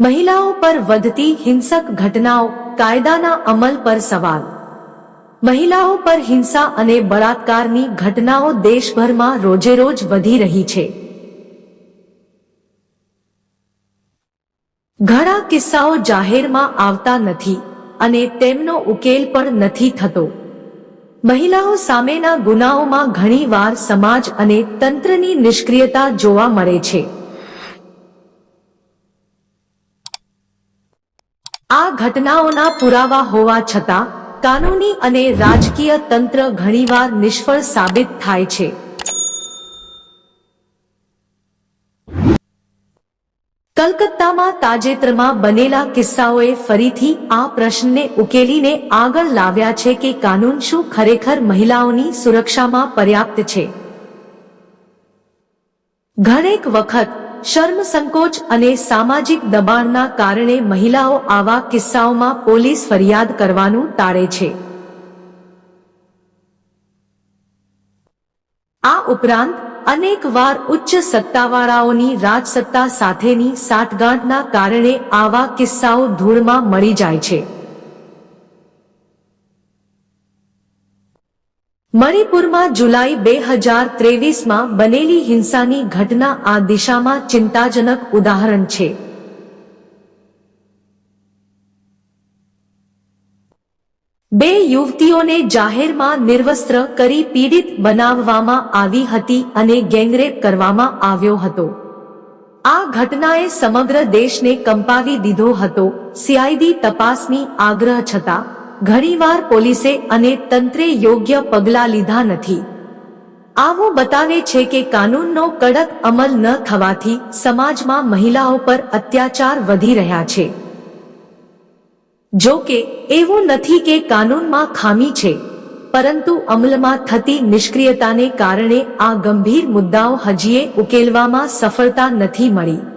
મહિલાઓ પર વધતી હિંસક ઘટનાઓ કાયદાના અમલ પર સવાલ. મહિલાઓ પર હિંસા અને બળાત્કારની ઘટનાઓ દેશભરમાં રોજેરોજ વધી રહી છે. ઘણા કિસ્સાઓ જાહેરમાં આવતા નથી અને તેમનો ઉકેલ પણ નથી થતો. મહિલાઓ સામેના ગુનાઓમાં ઘણીવાર સમાજ અને તંત્રની નિષ્ક્રિયતા જોવા મળે છે. આ ઘટનાઓના પુરાવા હોવા છતાં, કાનૂની અને રાજકીય તંત્ર ઘણીવાર નિષ્ફળ સાબિત થાય છે. કલકત્તામાં તાજેતરમાં બનેલા કિસ્સાઓએ ફરીથી આ પ્રશ્નને ઉકેલીને આગળ લાવ્યા છે કે કાનૂન શું ખરેખર મહિલાઓની સુરક્ષામાં પર્યાપ્ત છે. ઘણેક વખત શર્મ સંકોચ અને સામાજિક દબાણના કારણે મહિલાઓ આવા કિસ્સાઓમાં પોલીસ ફરિયાદ કરવાનું ટાળે છે. આ ઉપરાંત, અનેક વાર ઉચ્ચ સત્તાવાળાઓની રાજસત્તા સાથેની સાઠગાંઠના કારણે આવા કિસ્સાઓ ધૂળમાં મળી જાય છે. મણિપુરમાં જુલાઈ બે હજાર ત્રેવીસમાં બનેલી હિંસાની ઘટના આ દિશામાં ચિંતાજનક ઉદાહરણ છે. બે યુવતીઓને જાહેરમાં નિર્વસ્ત્ર કરી પીડિત બનાવવામાં આવી હતી અને ગેંગરેપ કરવામાં આવ્યો હતો. આ ઘટનાએ સમગ્ર દેશને કંપાવી દીધો હતો. સીઆઈડી તપાસની આગ્રહ છતાં ઘણીવાર પોલીસે અને તંત્રે યોગ્ય પગલાં લીધા નથી. આવું બતાવે છે કે કાનૂનનો કડક અમલ ન થવાથી સમાજમાં મહિલાઓ પર અત્યાચાર વધી રહ્યા છે. જો કે, એવું નથી કે કાનૂનમાં ખામી છે, પરંતુ અમલમાં થતી નિષ્ક્રિયતાને કારણે આ ગંભીર મુદ્દાઓ હજીએ ઉકેલવામાં સફળતા નથી મળી.